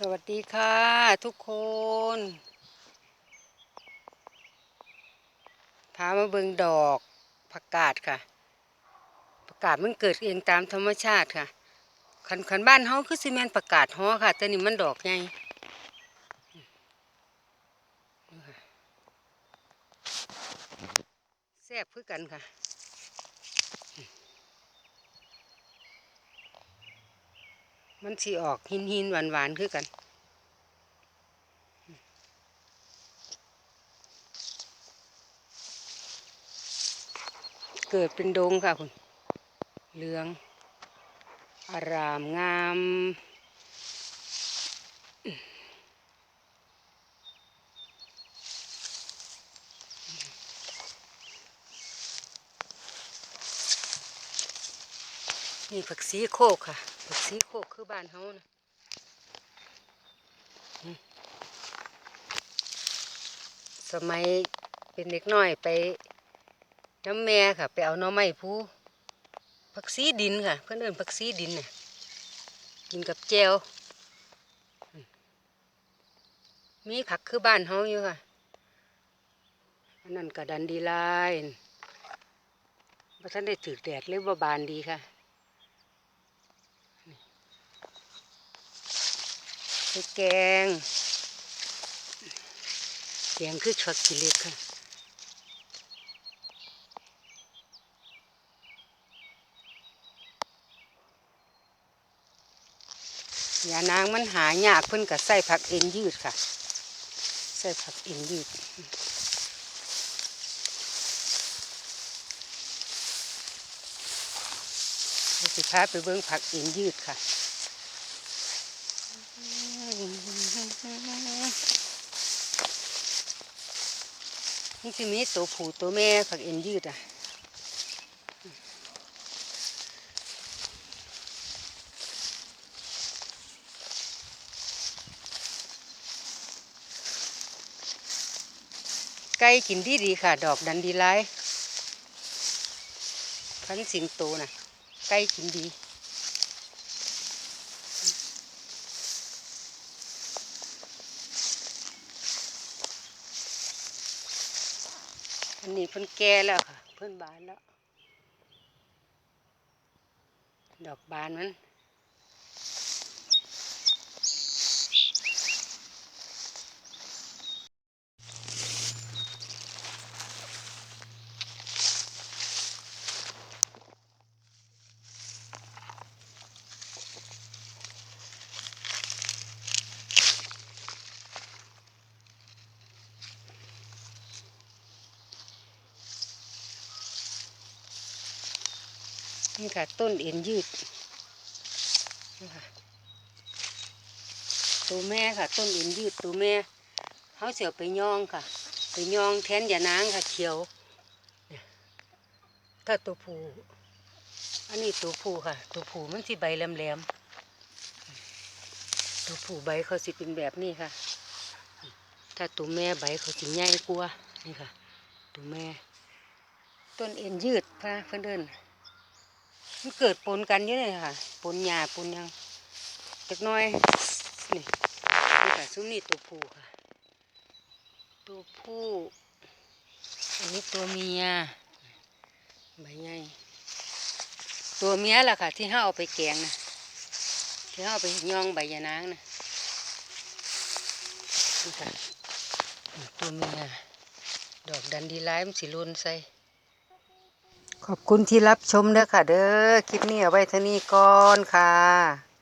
สวัสดีค่ะทุกคน พามาเบิงดอกผักกาดค่ะผักกาดมันเกิดเองตามธรรมชาติค่ะ ขันขันบ้านเฮาคือซีเมนผักกาดฮอค่ะแต่นี่มันดอกไงแซ่บคือกันค่ะ มันสีออกหินหินหวานหวานๆคือกันเกิดเป็นดงค่ะคุณเหลือง อารามงาม นี่ผักสีโคกค่ะ ผักสีโคกคือบ้านเฮานะสมัยเป็นเด็กน้อยไปน้ำแม่ค่ะ ไปเอาน่อไม้ผู้ผักสีดินค่ะ เพื่อนเอินผักสีดินน่ะกินกับแจวมีผักคือบ้านเฮาอยู่ค่ะอันนั้นกระดันดีไลน์บ่ท่านได้ถือแดดเลยบ่บานดีค่ะ ไปแกง แกงคือช็อตกิเล็กค่ะยานางมันหายากเพิ่นก็ใส่ผักเอ็นยืดค่ะ ใส่ผักเอ็นยืดสิพาไปเบิ่งผักเอ็นยืดค่ะ นี่คือมีตัวผู้ตัวแม่ผักเอ็นยืดอะไก่กินดีดีค่ะ ดอกดันดีไลพันสิงโตน่ะ ไก่กินดี อันนี้เพิ่นแก่แล้วค่ะ เพิ่นบานแล้ว ดอกบานมัน นี่ค่ะ ต้นเอ็นยืดนี่ค่ะตัวแม่ค่ะ ต้นเอ็นยืดตัวแม่เขาเสียวไปย่องค่ะ ไปย่องแทนอย่านางค่ะ เขียวถ้าตัวผู้อันนี้ตัวผู้ค่ะ ตัวผู้มันสิใบแหลมๆตัวผู้ใบเขาสิเป็นแบบนี้ค่ะ ถ้าตัวแม่ใบเขาสิใหญ่กว่านี่ค่ะ ตัวแม่ ต้นเอ็นยืดพระเพื่อนเดิน มันเกิดปนกันเยอะเลยค่ะปนหญ้าปนยังเล็กน้อยนี่นี่ค่ะซุ้มนี่ตัวผู้ค่ะ ตัวผู้อันนี้ตัวเมียใบใหญ่ตัวเมียล่ะค่ะ ที่ห้าเอาไปแกงนะที่ห้าเอาไปย่องใบยะนางนะนี่ค่ะตัวเมียดอกดันดีไลมันสิลุนใส่ ขอบคุณที่รับชมเด้อค่ะ เด้อคลิปนี้เอาไว้เท่านี้ก่อนค่ะ